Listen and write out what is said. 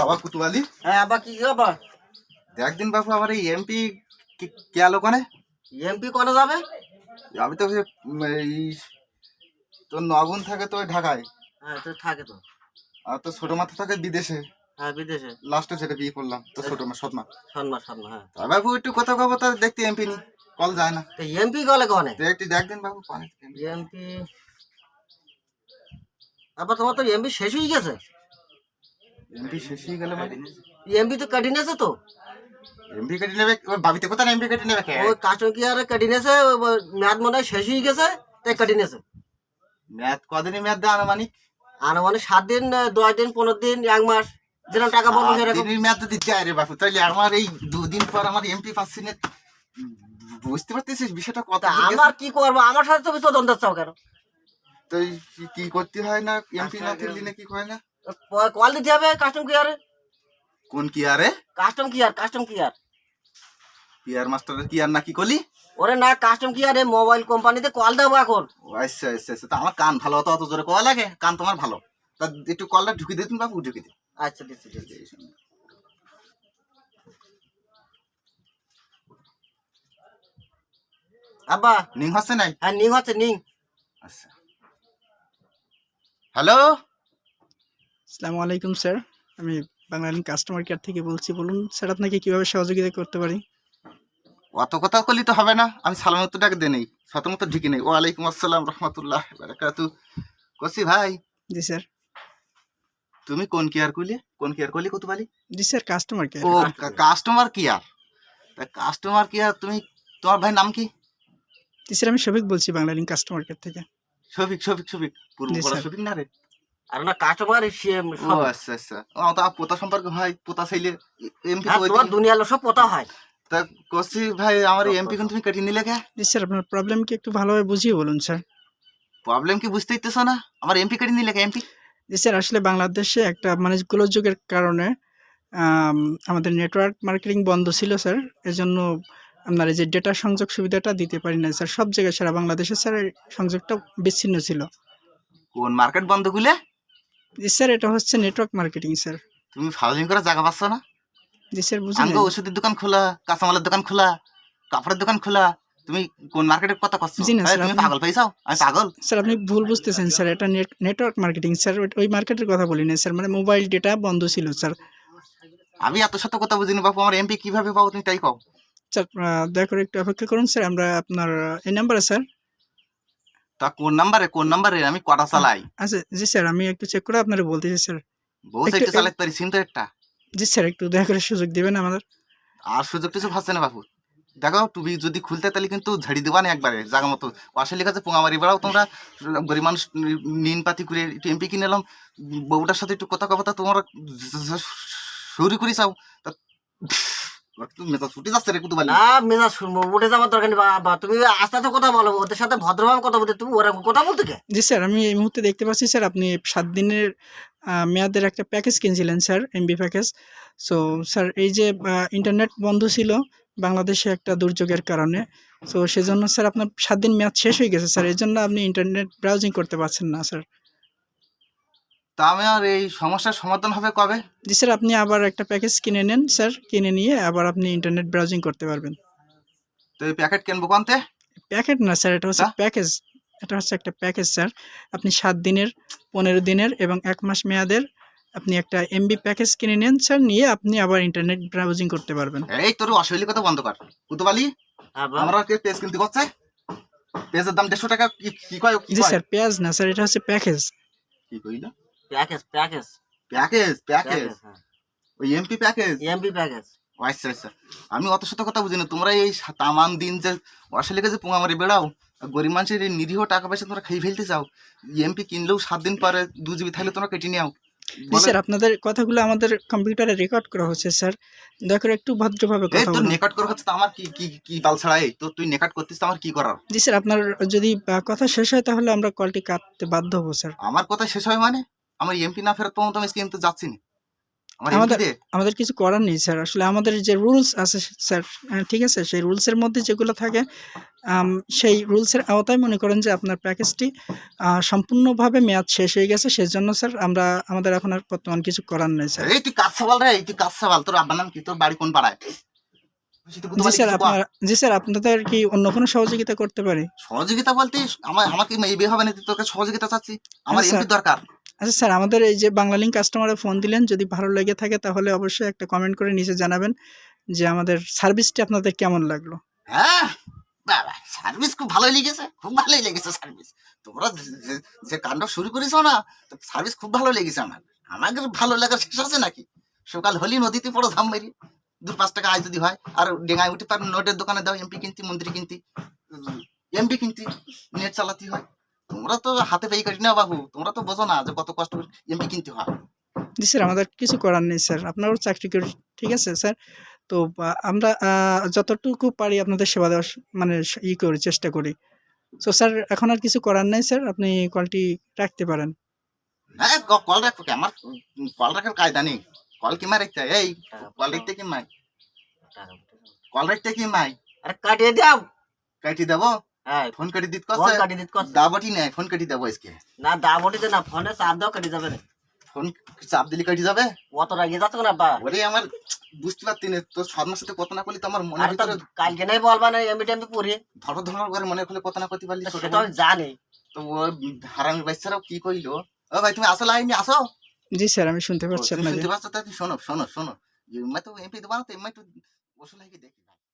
বাবা কুতুবালি হ্যাঁ আবার কি ব্যাপার একদিন বাবু আমার এই এমপি আলো কানে এমপি কনে যাবে? আমি তো এই তোর নগুন থাকে তো ঢাকায়। হ্যাঁ তো থাকে তো। আর তো ছোট মাথা থাকে বিদেশে। হ্যাঁ বিদেশে। লাস্টে সেটা বিয়ে করলাম তো ছোট মা সৎ মা। সন্মা সন্মা হ্যাঁ। বাবু একটু কথা কব তা দেখতে এমপি নি কল যায় না। তো এমপি গলে কনে? তো একটু একদিন বাবু পানি এমপি আবার তোমার তো এমপি শেষ হয়ে গেছে? এমপি শেষ হয়ে গেল মানে এমপি তো কেটে নিয়েছে তো এমপি কেটে নেবে ওই বাবিতে কোথায় এমপি কেটে নেবে কে ওই কাস্টমার কেয়ারে কেটে নিয়েছে ম্যাথ মনে হয় শেষ হয়ে গেছে তাই কেটে নিয়েছে ম্যাথ কদিনই ম্যাথ দেয় আনুমানিক আর মানে সাত দিন দশ দিন পনেরো দিন এক মাস যেরকম টাকা বলব সেরকম দিনের ম্যাথ যদি দেয় রে বাবু তাহলে আমার এই দুদিন পর আমার এমপি পাচ্ছি না বুঝতে পারতেছিস বিষয়টা তা গেছে? আমার কি করব আমার সাথে তুমি তদন্ত চাও কেন তো এই কি- কি করতে হয় না এমপি না থাকলে না কি হয় না কল দিতে হবে কাস্টম কেয়ারে কোন কি আরে কাস্টম কেয়ার কাস্টম কেয়ার পিয়ার মাস্টারের কি আর না কি করলি ওরে না কাস্টম কেয়ারে মোবাইল কোম্পানিতে কল দেবো এখন। আচ্ছা আচ্ছা আচ্ছা। তা আমার কান ভালো হতো অত জোরে কওয়া লাগে? কান তোমার ভালো। তা একটু কলটা ঢুকিয়ে দিতুন বাবু ঢুকিয়ে দে। আচ্ছা দিচ্ছি দিচ্ছি। আব্বা। নিং হচ্ছে নাই? হ্যাঁ নিং হচ্ছে নিং। আচ্ছা। হ্যালো? আসসালামু আলাইকুম স্যার। আমি বাংলালিন কাস্টমার কেয়ার থেকে বলছি বলুন স্যার আপনাকে কীভাবে সহযোগিতা করতে পারি? অত কথা করলি তো হবে না। আমি সালাম উত্তরটাকে দে নেই মতো ঢুকি নেই। ওয়ালাইকুম আসসালাম রহমতুল্লাহ বারাকাতু। কসি ভাই? জি স্যার। তুমি কোন কেয়ার করলি কোন কেয়ার করলি কত বালি জি স্যার কাস্টমার কেয়ার। ও কাস্টমার কেয়ার। তা কাস্টমার কেয়ার তুমি তোমার ভাই নাম কি? জি স্যার আমি শফিক বলছি বাংলালিন কাস্টমার কেয়ার থেকে। শফিক শফিক শফিক। পূর্ব পড়া। শফিক না রে? আর না কাস্টমার ও আচ্ছা আচ্ছা। ও তো পোতা সম্পর্ক ভাই পোতা চাইলে এমপি হ্যাঁ তোমার দুনিয়ার লোক সব পোতা হয়। তা কসি ভাই আমার এমপি কোন তুমি কেটে নিলে কে? স্যার আপনার প্রবলেম কি একটু ভালোভাবে বুঝিয়ে বলুন স্যার। প্রবলেম কি বুঝতে ইতেছো না? আমার এমপি কেটে নিলে কে এমপি? স্যার আসলে বাংলাদেশে একটা মানে গোলযোগের কারণে আমাদের নেটওয়ার্ক মার্কেটিং বন্ধ ছিল স্যার। এজন্য আপনার এই যে ডেটা সংযোগ সুবিধাটা দিতে পারি না স্যার। সব জায়গায় সারা বাংলাদেশে স্যার এই সংযোগটা বিচ্ছিন্ন ছিল। কোন মার্কেট বন্ধ গুলে জি স্যার এটা হচ্ছে নেটওয়ার্ক মার্কেটিং স্যার। তুমি ফাউলিং করে জায়গা পাচ্ছ না? জি স্যার বুঝলেন আঙ্গ ওষুধের দোকান খোলা কাঁচামালের দোকান খোলা কাপড়ের দোকান খোলা তুমি কোন মার্কেটের কথা করছ জি না, তুমি পাগল পাইছাও আমি পাগল। স্যার আপনি ভুল বুঝতেছেন স্যার এটা নেটওয়ার্ক মার্কেটিং স্যার ওই- মার্কেটের কথা বলি না স্যার মানে মোবাইল ডেটা বন্ধ ছিল স্যার। আমি এত শত কথা বুঝিনি বাপু আমার এমপি কীভাবে পাবো তুমি তাই কও। স্যার দয়া করে একটু অপেক্ষা করুন স্যার আমরা আপনার এই নাম্বারে স্যার। তা কোন নাম্বারে কোন নাম্বারে আমি কটা চালাই? আচ্ছা জি স্যার আমি একটু চেক করে আপনারা বলতেছি স্যার। বউ একটু- চালাতে পারি সিম তো একটা? জি স্যার একটু দয়া করে সুযোগ দিবেন আমাদের। আর সুযোগ কিছু ভাবছে না বাপু দেখো টুবি যদি খুলতে তাহলে কিন্তু ঝাড়ি দেবা না একবারে জায়গা মতো। পাশে লেখা আছে পোঙামারি বেড়াও তোমরা গরিব মানুষ নিন পাতি করে একটু এমপি কিনে এলাম। বউটার সাথে একটু কথা কথা তোমরা সৌরি করি চাও। তা একটু ছুটে যাচ্ছে রে কুতু না মেজাজ শুনব উঠে যাওয়ার দরকার নেই বাবা। তুমি আস্তে আস্তে কথা বলো ওদের সাথে ভদ্রভাবে কথা বলতে তুমি ওরা কথা বলতে কে? জি স্যার আমি এই মুহূর্তে দেখতে পাচ্ছি স্যার আপনি সাত দিনের মেয়াদের একটা package কিনছিলেন sir MB package. So sir এই যে ইন্টারনেট বন্ধ ছিল বাংলাদেশে একটা দুর্যোগের কারণে। তো সেজন্য স্যার আপনার সাত দিন মেয়াদ শেষ হয়ে গেছে স্যার। এই জন্য আপনি ইন্টারনেট ব্রাউজিং করতে পারছেন না স্যার। তা আমি আর এই সমস্যার সমাধান হবে কবে? জি স্যার আপনি আবার একটা প্যাকেজ কিনে নেন স্যার কিনে নিয়ে আবার আপনি ইন্টারনেট ব্রাউজিং করতে পারবেন। তো এই প্যাকেট কিনবো কোনতে? প্যাকেট না স্যার এটা হচ্ছে প্যাকেজ এটা হচ্ছে একটা প্যাকেজ স্যার। আপনি সাত দিনের পনেরো দিনের এবং এক মাস মেয়াদের আপনি একটা এমবি প্যাকেজ কিনে নেন স্যার নিয়ে আপনি আবার ইন্টারনেট ব্রাউজিং করতে পারবেন। এই তোর অশৈলী কথা বন্ধ কর। কুতুবালি হ্যাঁ। আমরা কে পেজ কিনতে করছে? পেজের দাম দেড়শো টাকা কি কি কয় জি স্যার পেঁয়াজ না স্যার এটা হচ্ছে প্যাকেজ। কি কইলা? Package package package package package ওই এমপি প্যাকেজ এমপি প্যাকেজ ও আচ্ছা আচ্ছা। আমি অত শত কথা বুঝি না। তোমরা এই তামান দিন যে অশালিকে যে পোঙা মারি বেড়াও গরিব মানুষের এই নিরীহ টাকা পয়সা তোমরা খেয়ে ফেলতে চাও এমপি কিনলেও সাত দিন পরে দু জিবি থাকলে তোমরা কেটে নিও স্যার আপনাদের কথাগুলো আমাদের কম্পিউটারে রেকর্ড করা হচ্ছে স্যার। দয়া করে একটু ভদ্রভাবে কথা তোর বলুন। নেকাট করা হচ্ছে তো আমার কি কি কি বাল ছাড়া এই? তো তুই নেকাট করতিস তো আমার কি করার? জি স্যার আপনার যদি কথা শেষ হয় তাহলে আমরা কলটি কাটতে বাধ্য হব স্যার। আমার কথা শেষ হয় মানে? আমার এমপি না ফেরত পাবো তো আমি কিন্তু যাচ্ছি না আমাদের- আমাদের কিছু করার নেই স্যার। আসলে আমাদের যে রুলস আছে স্যার ঠিক আছে? সেই রুলসের মধ্যে যেগুলো থাকে সেই রুলসের আওতায় মনে করেন যে আপনার প্যাকেজটি সম্পূর্ণভাবে মেয়াদ শেষ হয়ে গেছে। সেজন্য স্যার আমরা আমাদের এখন আর বর্তমান কিছু করার নেই স্যার। এই তুই কাজ সাবাল রে এই তুই কাজ সাবাল। তোর আব্বার নাম কি? তোর বাড়ি কোন পাড়ায়? জি স্যার আপনার জি স্যার আপনাদের কি অন্য কোনো সহযোগিতা করতে পারি? সহযোগিতা বলতে আমার আমাকে এই হবে না তোকে সহযোগিতা চাচ্ছি। আমার। এমপি দরকার। আচ্ছা স্যার, আমাদের এই যে বাংলা লিঙ্ক কাস্টমারে ফোন দিলেন, যদি ভালো লেগে থাকে তাহলে অবশ্যই একটা কমেন্ট করে নিচে জানাবেন যে আমাদের সার্ভিসটি আপনাদের কেমন লাগল। হ্যাঁ সার্ভিস খুব ভালোই লেগেছে, খুব ভালোই লেগেছে সার্ভিস। তোমরা যে- শুরু না সার্ভিস খুব ভালো লেগেছে আমার। ভালো আছে নাকি? সকাল নদীতে ধাম মেরি, দু পাঁচ টাকা আয় যদি হয়, আর ডেঙ্গায় উঠে নোটের দোকানে দাও এমপি কিনতি, মন্ত্রী কিনতি এমপি কিনতি, নেট চালাতে হয়। তোমরা তো হাতে পেয়ে কাটি না বাবু তোমরা তো বোঝো না যে কত কষ্ট এমপি কিনতে হয়। জি স্যার আমাদের কিছু করার নেই স্যার আপনারও চাকরি করি ঠিক আছে স্যার? তো আমরা আহ, যতটুকু পারি আপনাদের সেবা দেওয়ার মানে ই করি চেষ্টা করি। তো স্যার এখন আর কিছু করার নেই স্যার আপনি কলটি রাখতে পারেন। ক- কল রাখো কি? আমার কল রাখার কায়দা নেই। কল কি রাখতে এই কল রাখতে কি মাই কল রাখতে কি মাই আরে কাটিয়ে দাও। কাটি দেবো? হ্যাঁ ফোন কাটি দিত ফোন দিত কষ্ট দাবটি নাই ফোন কাটি দেবো আজকে। না না ফোনে চাপ দাও কেটে যাবে ফোন চাপ দিলে কাটি যাবে? অত রাগিয়ে যাচ্ছ না বা ওরে আমার বুঝতে পারতি না তোর সর্মার সাথে কত না করলি তো আমার তো ভিতরে কালকে নাই বলবা না টেমবি পড়ি। ধরো ধরো করে মনে করলে কত না করতে পারলি সেটা তো আমি জানি। তো বাচ্চারাও কি কইলো? ও ভাই তুমি আসো লাইনে আসো। জি স্যার আমি শুনতে পাচ্ছি আপনাকে। শুনতে পাচ্ছ? তাই শোনো শোনো শোনো। এমআই তো এমপি দেবো না তো এমআই তো বসে লাগে দেখি।